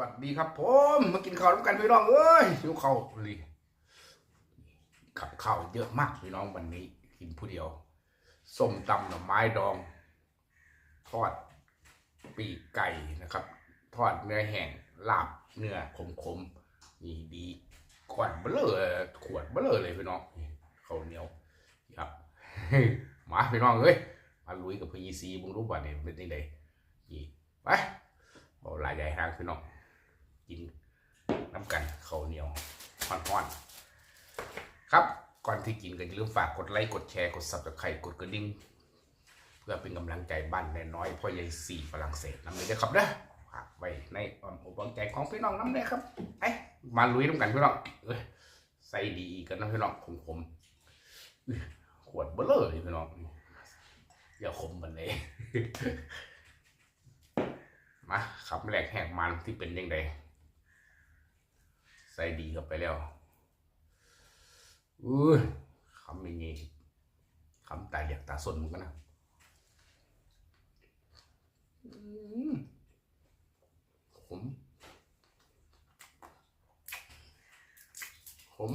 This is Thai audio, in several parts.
วัสดีครับผมมากินข้าวร่วมกันพี่น้องเอ้ยหิวข้าวเลยกับข้าวเยอะมากพี่น้องวันนี้ กินผู้เดียวส้มตำหน่อไม้ดอง ทอดปีกไก่นะครับ ทอดเนื้อแห้งลาบเนื้อขมๆนี่ดีขวดเบลอขวดเบลอเลยพี่น้องข้าวเหนียวครับมาพี่น้องเอ้ยมาลุยกับพีซีบุ้งรูปวันนี้เป็นยังไงนี่ไปบอกหลายใหญ่ห้างพี่น้อง กินน้ำกันเขาเหนียวฮ้อนๆครับก่อนที่กินก็อย่าลืมฝากกดไลค์กดแชร์กดซับสไครต์กดกระดิ่งเพื่อเป็นกำลังใจบ้านแน่น้อยพ่อใหญ่สี่ฝรั่งเศสน้ำเลยเด้อครับเด้อฝากไว้ในอ้อมอกอ้อมใจของพี่น้องน้ำเลยครับไอ้มาลุยน้ำกันพี่น้องเอ้ยใส่ดีกันนะพี่น้องผมผมขวดเบลอเลยพี่น้องอย่าคมมันเลยมาคำแรกแหกมันที่เป็นยังไง ส่ดีเข้าไปแล้วอุ้ยคำอย่างงี้คำตาเหลียกตาสนมือนกันะอืมขมขม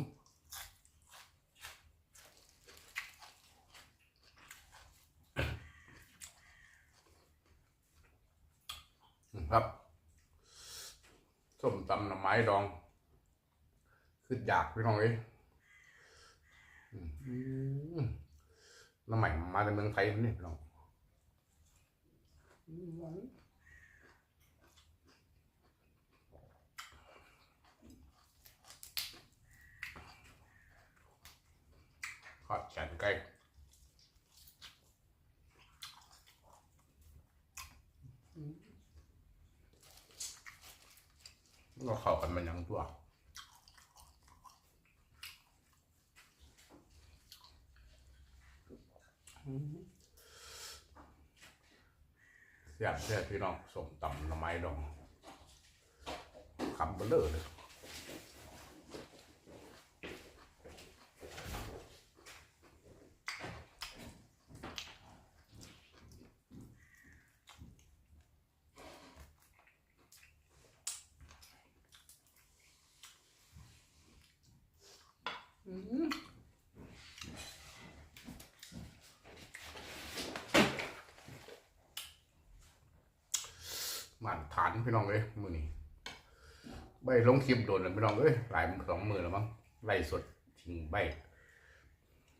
ครับส้มตำหน่อไม้ดอง คืออยากพี่น้องเอ้ยน้ำใหม่มาจากเมืองไทยนี่พี่น้องทอดแขนไก่ก็เข้ากันมันยังตัว อยบเสียบพี่น้องส่งต่ำหน้ำไม้ดองคำเบลอเลย มาตรฐานพี่น้องเอ้ยมือนี้ใบลงคลิปโดนเลยพี่น้องเอ้ยหลายสองมือแล้วมั้งไล่สดทิ้งใบ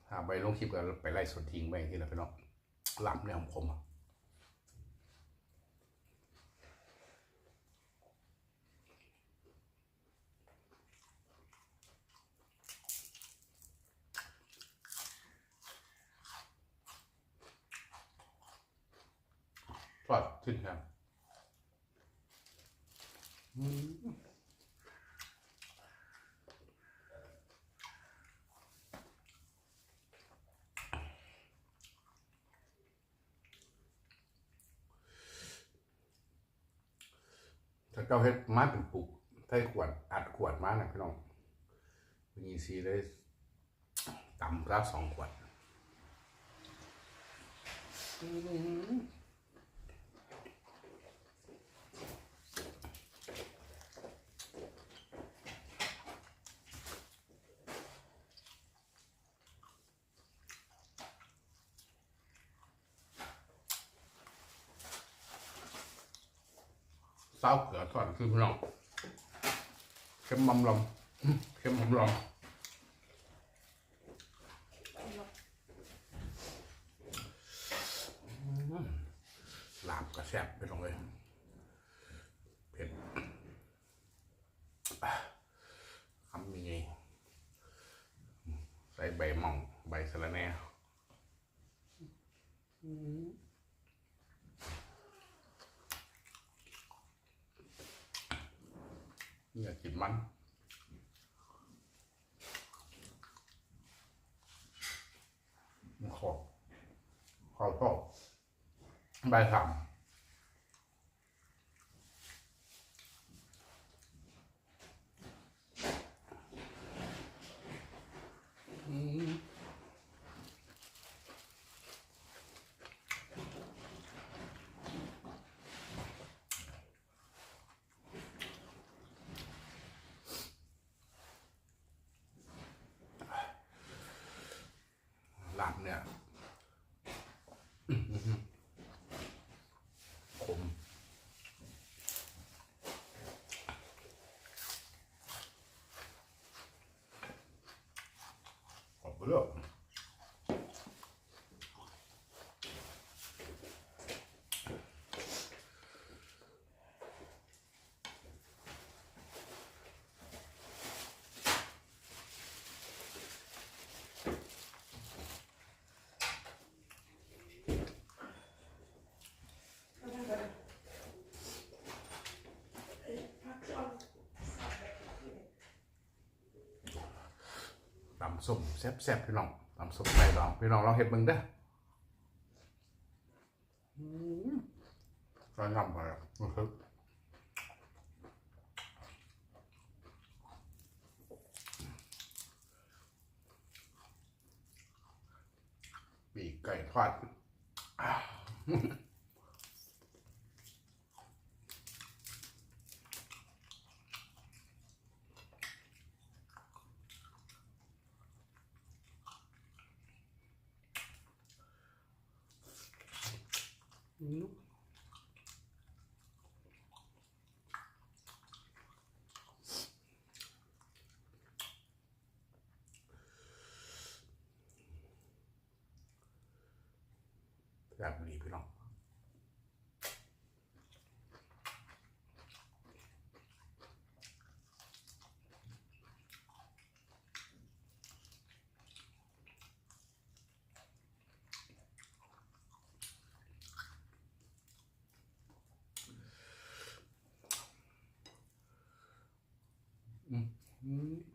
ถ้าใบลงคลิปก็ไปไล่สดทิ้งใบที่ละพี่น้องลำเนี่ยของผมอะทอดขึ้นครับ ถ้าเจ้าเฮ็ดไม้เป็นปลูกใส่ขวดอัดขวดมานะพี่น้องมีซีได้ต่ำสักสองขวด เศร้าเกลือทอดคือพี่น้องเค็มมำลำเค็มมำลำลาบกระแซบไปตรงเลยเผ็ดคำมีไงใส่ใบหม่องใบสะระแหน่ เนี่ยกินมันขอบขอบชอบใบสามอืม เนี่ยอื้อหือขมออกไปลือกำส้มแซ่บๆพี่น้องตำส้มไก่ดองพี่น้องลองเห็ดมึงเด้ออืมก็ยำไปแล้วนะครับปีกไก่ทอด แบบนี้พี่น้องอืม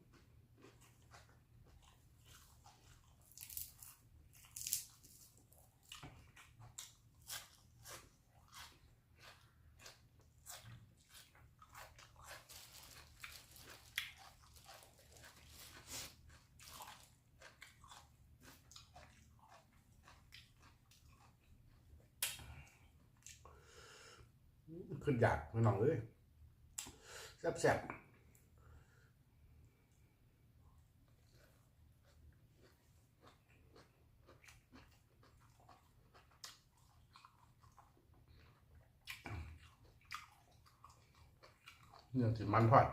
ขึ้นอยากพี่น้องเลยแซ่บๆเนี่ยที่มันทอด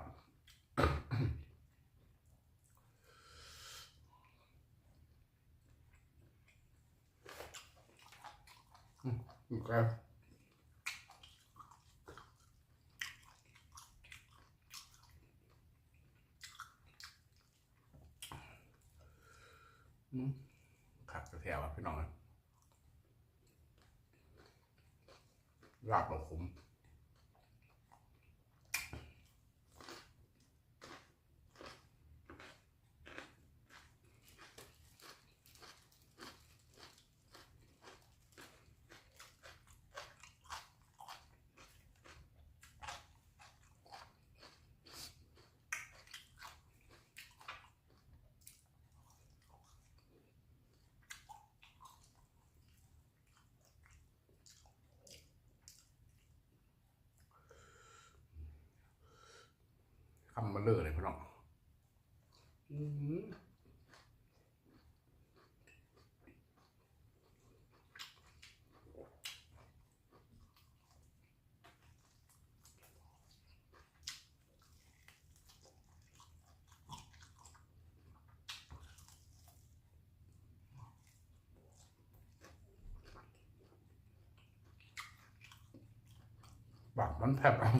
อืมโอเคอืมขัด หน่อยลาบเราขม ปากมันแผบเอา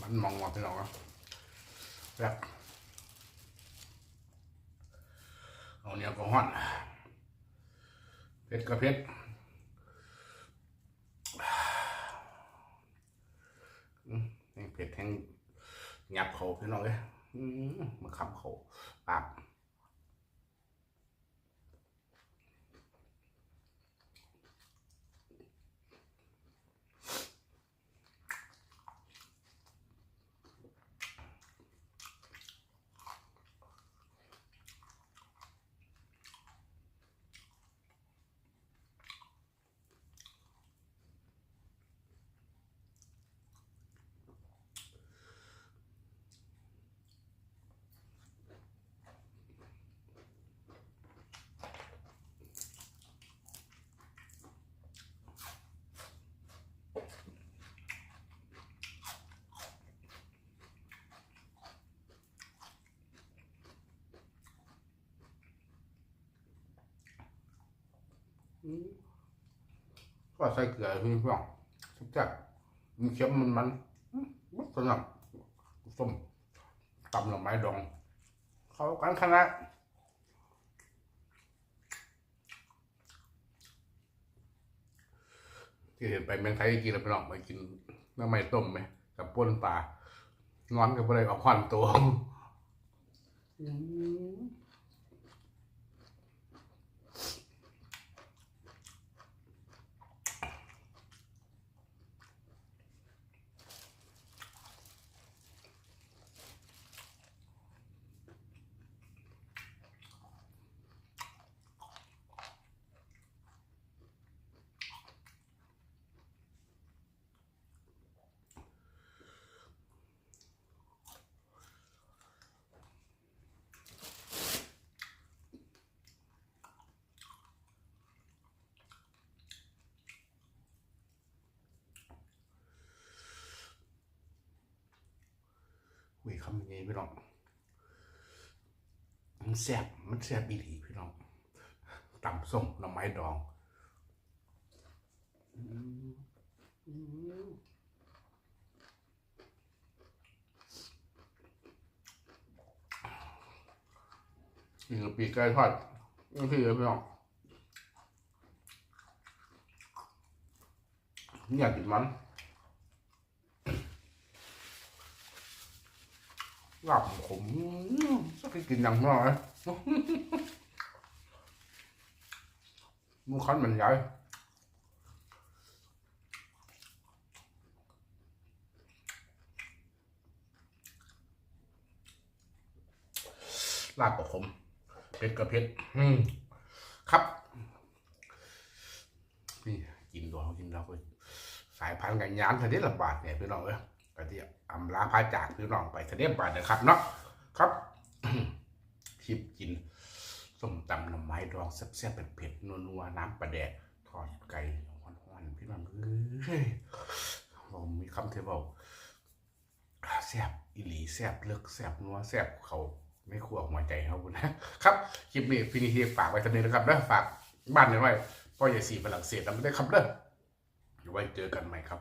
มันมองว่าพี่น้อแบบเอาเนี้ยก็ห่อน เผ็ดก็เผ็ดแห้งเผ็ดแห้งหยับเขาพี่น้องเลยมมาคำเขาปาก ก็ใส่เกลือพี่น้องจัดมันเค็มมันมันมันสนับส้มตำหน่อไม้ดอง เข้ากันขนาดที่เห็นไปเมืองไทยกินแล้วพี่น้องไปกินน้ำไม้ต้มไหมกับป่นปลานอนกับอะไรกับควันตัว คำยังไงพี่น้องมันแซ่บมันแซ่บอีหลีพี่น้องตำส้มหน่อไม้ดองอืมอืมนี่คือปีกไก่ทอดนี่คือพี่น้องอยากกินมัน ลาบขมสักกินอย่างน้อยมูคันมันใหญ่ลาบกับขมเผ็ดกับเผ็ดอืมครับ นี่กินตัวเขากินเราก็สายพันธุ์กันยานทะเลระบาดเนี่ยพี่น้องเอ้ย ก็ที่อำลาพาจากพี่น้องไปทะเลระบาดนะครับเนาะครับคลิปกินส้มตำหน่อไม้ดองแซ่บๆเผ็ดๆนัวๆน้ำปลาแดกทอดไก่ฮ้อนๆพี่น้องเอ้ยผมมีคำเทบอกแซ่บอีหลีแซ่บเลิกแซ่บนัวแซ่บเขาไม่คั่วหัวใจเขาบุญนะครับคลิปนี้ฟินิทีฝากไว้เท่านี้นะครับนะฝากบ้านหน่อยไว้พ่อใหญ่สีฝรั่งเศสทำไม่ได้ครับเด้อไว้เจอกันใหม่ครับ